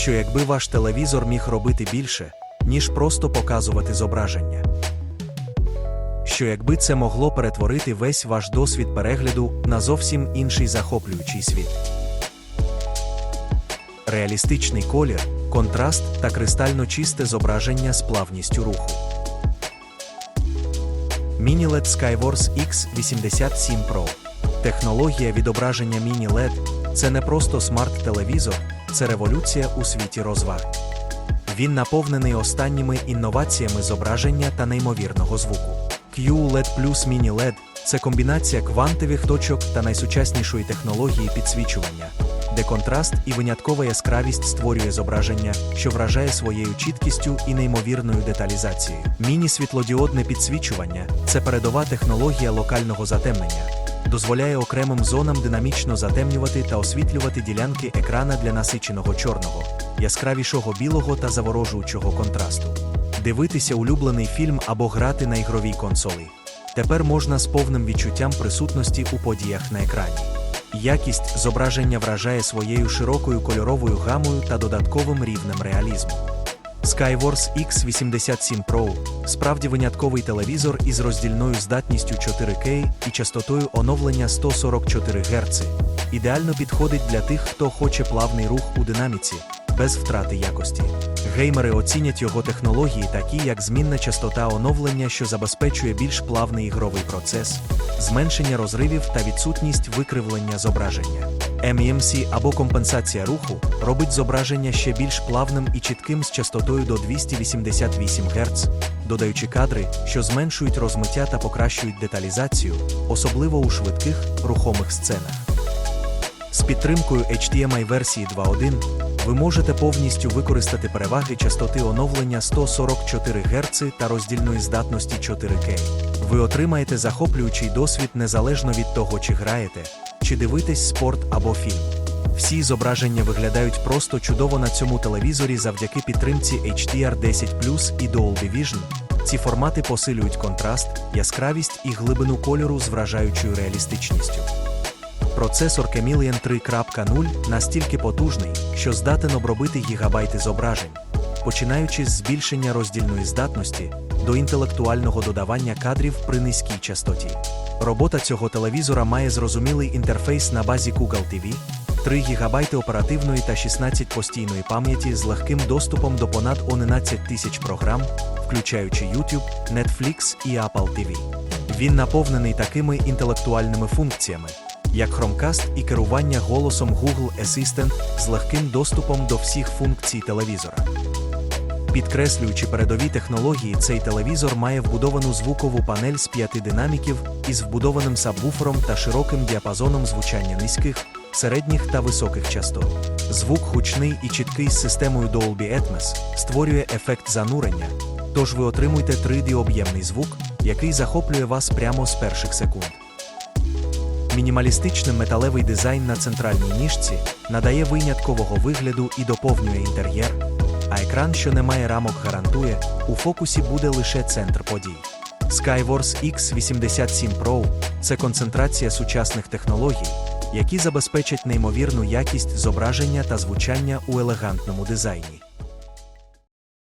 що якби ваш телевізор міг робити більше, ніж просто показувати зображення. Що якби це могло перетворити весь ваш досвід перегляду на зовсім інший захоплюючий світ. Реалістичний колір, контраст та кристально чисте зображення з плавністю руху. Mini-LED Skywars X87 Pro. Технологія відображення Mini-LED – це не просто смарт-телевізор, це революція у світі розваг. Він наповнений останніми інноваціями зображення та неймовірного звуку. QLED Plus Mini LED – це комбінація квантових точок та найсучаснішої технології підсвічування, де контраст і виняткова яскравість створює зображення, що вражає своєю чіткістю і неймовірною деталізацією. Міні-світлодіодне підсвічування це передова технологія локального затемнення, дозволяє окремим зонам динамічно затемнювати та освітлювати ділянки екрана для насиченого чорного, яскравішого білого та заворожуючого контрасту. Дивитися улюблений фільм або грати на ігровій консолі. Тепер можна з повним відчуттям присутності у подіях на екрані. Якість зображення вражає своєю широкою кольоровою гамою та додатковим рівнем реалізму. Skywars X87 Pro справді винятковий телевізор із роздільною здатністю 4К і частотою оновлення 144 Гц. Ідеально підходить для тих, хто хоче плавний рух у динаміці, без втрати якості. Геймери оцінять його технології, такі як змінна частота оновлення, що забезпечує більш плавний ігровий процес, зменшення розривів та відсутність викривлення зображення. MEMC або компенсація руху робить зображення ще більш плавним і чітким з частотою до 288 Гц, додаючи кадри, що зменшують розмиття та покращують деталізацію, особливо у швидких рухомих сценах. З підтримкою HDMI версії 2.1 ви можете повністю використати переваги частоти оновлення 144 Гц та роздільної здатності 4К. Ви отримаєте захоплюючий досвід незалежно від того, чи граєте, чи дивитесь спорт або фільм. Всі зображення виглядають просто чудово на цьому телевізорі завдяки підтримці HDR10 і Dolby Vision. Ці формати посилюють контраст, яскравість і глибину кольору з вражаючою реалістичністю. Процесор Chameleon 3.0 настільки потужний, що здатен обробити гігабайти зображень, починаючи з збільшення роздільної здатності до інтелектуального додавання кадрів при низькій частоті. Робота цього телевізора має зрозумілий інтерфейс на базі Google TV, 3 ГБ оперативної та 16 постійної пам'яті з легким доступом до понад 11 тисяч програм, включаючи YouTube, Netflix і Apple TV. Він наповнений такими інтелектуальними функціями, як Chromecast і керування голосом Google Assistant з легким доступом до всіх функцій телевізора. Підкреслюючи передові технології, цей телевізор має вбудовану звукову панель з п'яти динаміків із вбудованим сабвуфером та широким діапазоном звучання низьких, середніх та високих частот. Звук гучний і чіткий з системою Dolby Atmos створює ефект занурення, тож ви отримуєте 3D-об'ємний звук, який захоплює вас прямо з перших секунд. Мінімалістичний металевий дизайн на центральній ніжці надає виняткового вигляду і доповнює інтер'єр, а екран, що не має рамок, гарантує, у фокусі буде лише центр подій. Skywars X87 Pro це концентрація сучасних технологій, які забезпечать неймовірну якість зображення та звучання у елегантному дизайні.